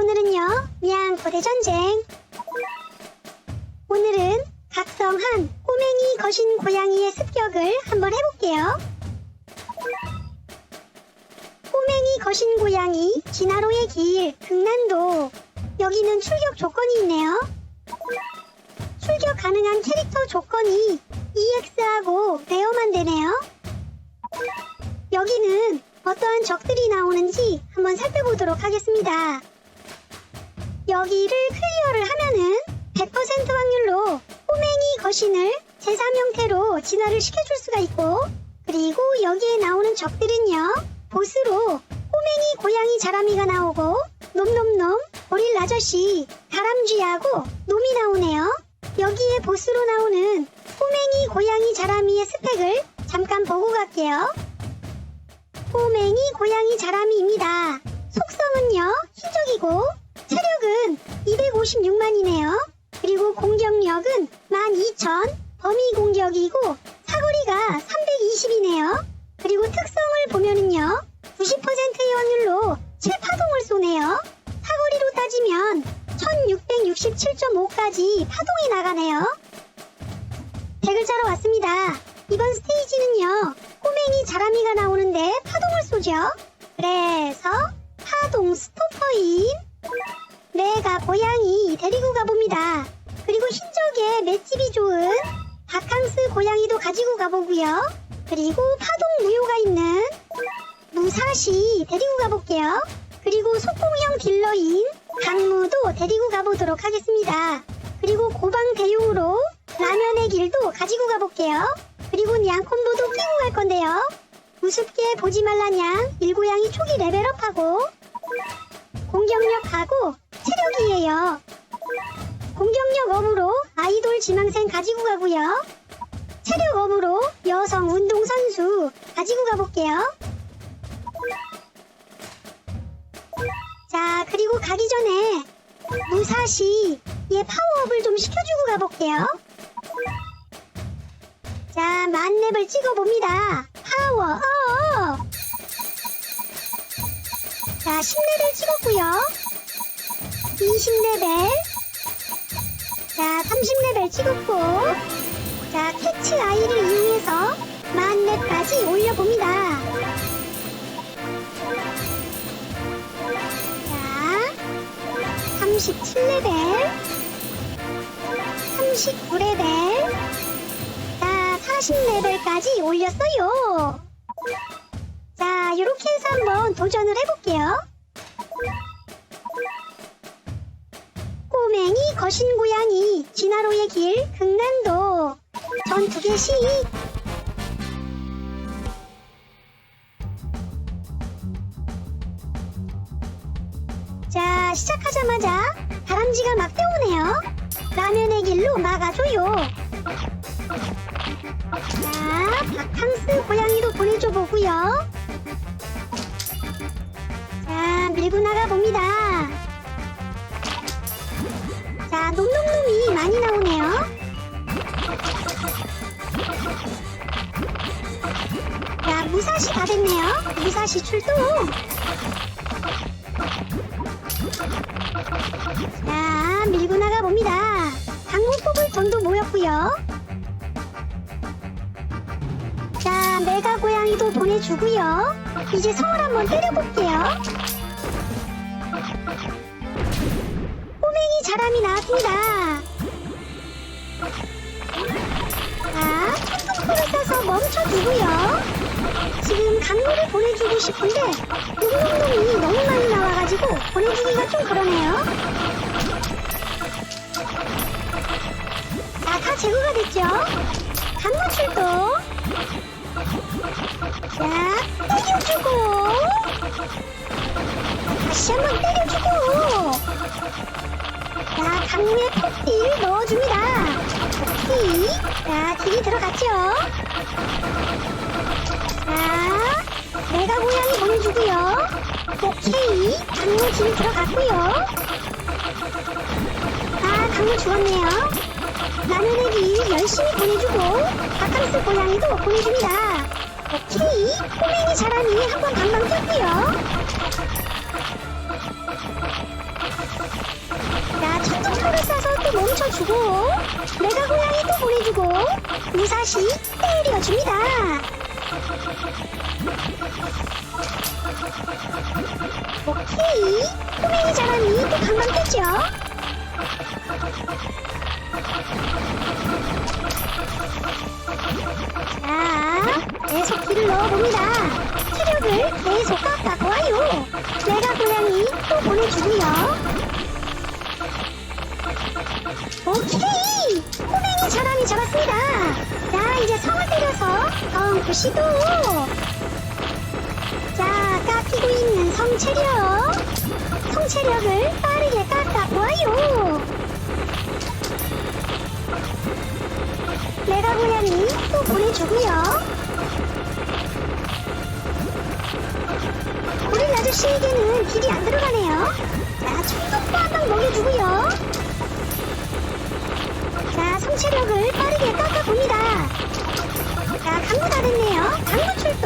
오늘은요, 미양포대 전쟁. 오늘은 각성한 꼬맹이 거신 고양이의 습격을 한번 해볼게요. 꼬맹이 거신 고양이 진화로의 길 극난도 여기는 출격 조건이 있네요. 출격 가능한 캐릭터 조건이 EX하고 베어만 되네요. 여기는 어떠한 적들이 나오는지 한번 살펴보도록 하겠습니다. 여기를 클리어를 하면은 100% 확률로 꼬맹이 거신을 제3 형태로 진화를 시켜줄 수가 있고 그리고 여기에 나오는 적들은요 보스로 꼬맹이 고양이 자라미가 나오고 놈놈놈 고릴 아저씨 다람쥐하고 놈이 나오네요. 여기에 보스로 나오는 꼬맹이 고양이 자라미의 스펙을 잠깐 보고 갈게요. 꼬맹이 고양이 자라미입니다. 속성은요 희적이고 체력은 256만이네요. 그리고 공격력은 12,000, 범위 공격이고 사거리가 320이네요. 그리고 특성을 보면은요. 90%의 확률로 최파동을 쏘네요. 사거리로 따지면 1667.5까지 파동이 나가네요. 대글자로 왔습니다. 이번 스테이지는요. 꼬맹이 자라미가 나오는데 파동을 쏘죠. 그래서 파동 스토퍼인 내가 고양이 데리고 가봅니다. 그리고 신적에 맷집이 좋은 바캉스 고양이도 가지고 가보고요. 그리고 파동 무효가 있는 무사시 데리고 가볼게요. 그리고 속공형 딜러인 강무도 데리고 가보도록 하겠습니다. 그리고 고방 대용으로 라면의 길도 가지고 가볼게요. 그리고 냥콤보도 끼고 갈 건데요. 우습게 보지 말라냥 일고양이 초기 레벨업하고 공격력하고 체력이에요. 공격력 업으로 아이돌 지망생 가지고 가고요. 체력 업으로 여성 운동선수 가지고 가볼게요. 자, 그리고 가기 전에 무사시 얘 파워업을 좀 시켜주고 가볼게요. 자, 만렙을 찍어봅니다. 파워업! 자, 10레벨 찍었고요. 20레벨. 자, 30레벨 찍었고. 자, 캐치 아이를 이용해서 만렙까지 올려봅니다. 자, 37레벨. 39레벨. 자, 40레벨까지 올렸어요. 자, 이렇게 해서 한번 도전을 해볼게요. 거신 고양이 진화로의 길 극난도. 전투 개시 자 시작하자마자 다람쥐가 막 뛰어오네요. 라면의 길로 막아줘요. 자 바캉스 고양이도 보내줘 보고요. 자 밀고 나가 봅니다 놈놈놈이 많이 나오네요. 자, 무사시 다 됐네요. 무사시 출동. 자, 밀고 나가 봅니다. 강목 뽑을 돈도 모였고요. 자, 메가 고양이도 보내주고요. 이제 성을 한번 때려볼게요. 자람이 나왔습니다. 자, 톡톡토를 써서 멈춰두고요. 지금 강물을 보내주고 싶은데 놈놈놈이 너무 많이 나와가지고 보내주기가 좀 그러네요. 자, 다 제거가 됐죠? 강물 출동. 자, 때려주고. 다시 한번 때려주고. 자, 강림의 폭딜 넣어줍니다. 오케이. 자, 딜이 들어갔죠? 자, 내가 고양이 보내주고요. 오케이. 강림 딜 들어갔고요. 아, 강림 죽었네요. 라면의 길 열심히 보내주고, 바캉스 고양이도 보내줍니다. 오케이. 꼬맹이 자라니 한번 방방 뛰었고요. 무사시 때려줍니다. 오케이 꼬맹이 자람이 또 금방 깼죠? 자 계속 길을 넣어봅니다. 체력을 계속 깎아보아요. 내가 고양이 또 보내주고요. 오케이! 꼬맹이 사람이 잡았습니다. 자, 이제 성을 때려서 덩크 시도. 자, 깎이고 있는 성체력. 성체력을 빠르게 깎아보아요. 내가 고양이 또 보내주고요. 우리 아저씨에게는 길이 안 들어가네요. 자, 충격도 한방 먹여주고요. 자, 성체력을 빠르게 깎아봅니다. 자, 강구 다 됐네요. 강구 출동.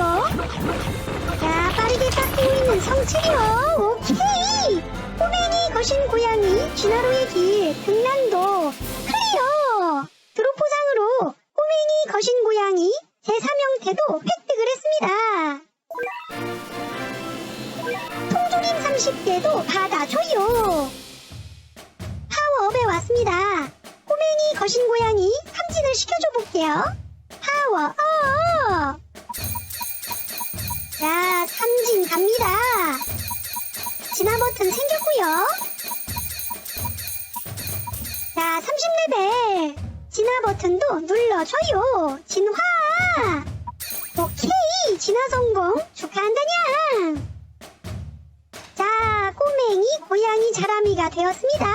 자, 빠르게 깎이고 있는 성체력. 오케이! 꼬맹이 거신 고양이 진화로의 길 등란도 클리어! 드롭포상으로 꼬맹이 거신 고양이 제3형태도 획득을 했습니다. 통조림 30개도 받아줘요. 파워업에 왔습니다. 거신 고양이 탐진을 시켜줘 볼게요. 파워업! 자, 탐진 갑니다. 진화 버튼 생겼고요. 자, 30레벨. 진화 버튼도 눌러줘요. 진화! 오케이! 진화 성공 축하한다냥! 자, 꼬맹이 고양이 자라미가 되었습니다.